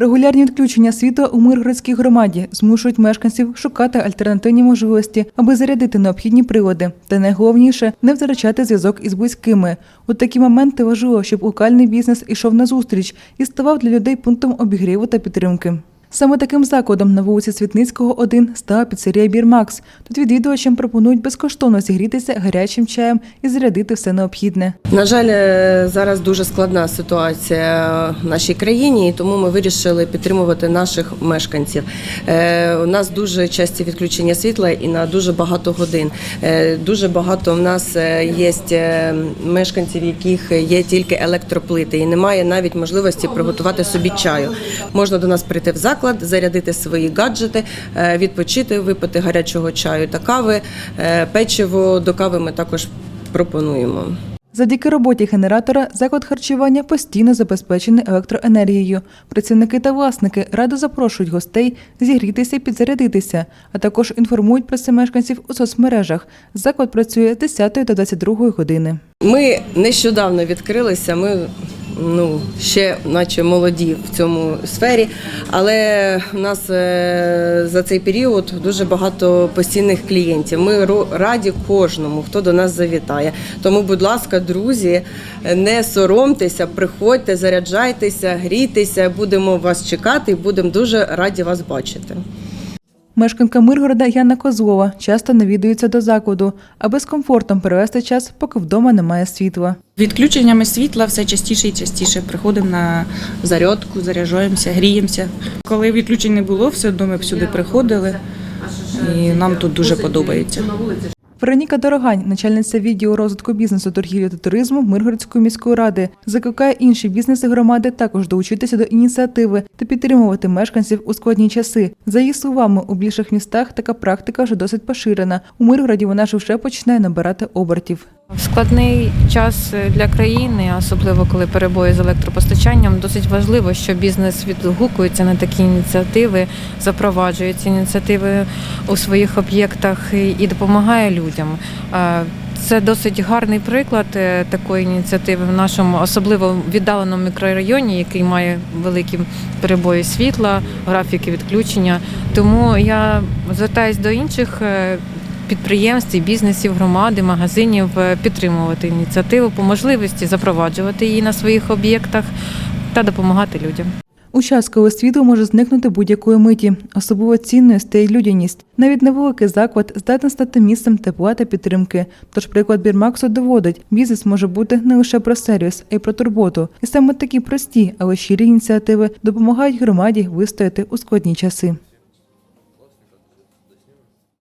Регулярні відключення світла у Миргородській громаді змушують мешканців шукати альтернативні можливості, аби зарядити необхідні прилади. Та найголовніше не втрачати зв'язок із близькими. У такі моменти важливо, щоб локальний бізнес ішов на зустріч і ставав для людей пунктом обігріву та підтримки. Саме таким закладом на вулиці Світницького, 1 стала піцерія Бірмакс. Тут відвідувачам пропонують безкоштовно зігрітися гарячим чаєм і зарядити все необхідне. На жаль, е, зараз дуже складна ситуація в нашій країні, і тому ми вирішили підтримувати наших мешканців. Е, У нас дуже часті відключення світла і на дуже багато годин. Е, Дуже багато в нас є мешканців, яких є тільки електроплити, і немає навіть можливості приготувати собі чаю. Можна до нас прийти в заклад, зарядити свої гаджети, е, відпочити, випити гарячого чаю та кави. Е, Печиво до кави ми також пропонуємо. Завдяки роботі генератора заклад харчування постійно забезпечений електроенергією. Працівники та власники радо запрошують гостей зігрітися і підзарядитися, а також інформують про це мешканців у соцмережах. Заклад працює з 10 до 22 години. Ми нещодавно відкрилися. Ми ну ще, наче молоді в цьому сфері, але у нас е, за цей період дуже багато постійних клієнтів. Ми раді кожному, хто до нас завітає. Тому, будь ласка, друзі, не соромтеся, приходьте, заряджайтеся, грійтеся. Будемо вас чекати і будемо дуже раді вас бачити. Мешканка Миргорода Яна Козлова часто навідується до закладу, аби з комфортом перевести час, поки вдома немає світла. Відключеннями світла все частіше і частіше приходимо на зарядку, заряджаємося, гріємося. Коли відключень не було, все одно ми всюди приходили, і нам тут дуже подобається. Вероніка Дорогань, начальниця відділу розвитку бізнесу, торгівлі та туризму Миргородської міської ради, закликає інші бізнеси громади також долучитися до ініціативи та підтримувати мешканців у складні часи. За її словами, у більших містах така практика вже досить поширена. У Миргороді вона ж вже починає набирати обертів. Складний час для країни, особливо коли перебої з електропостачанням, досить важливо, що бізнес відгукується на такі ініціативи, запроваджує ці ініціативи у своїх об'єктах і- допомагає людям. Це досить гарний приклад е, такої ініціативи в нашому особливо віддаленому мікрорайоні, який має великі перебої світла, графіки відключення. Тому я звертаюся до інших е, підприємств, і бізнесів, громади, магазинів е, підтримувати ініціативу по можливості запроваджувати її на своїх об'єктах та допомагати людям. У час, коли світло може зникнути будь-якої миті, особливо цінною стає людяність. Навіть невеликий заклад здатен стати місцем тепла та підтримки. Тож приклад Бірмаксу доводить, бізнес може бути не лише про сервіс, а й про турботу. І саме такі прості, але щирі ініціативи допомагають громаді вистояти у складні часи.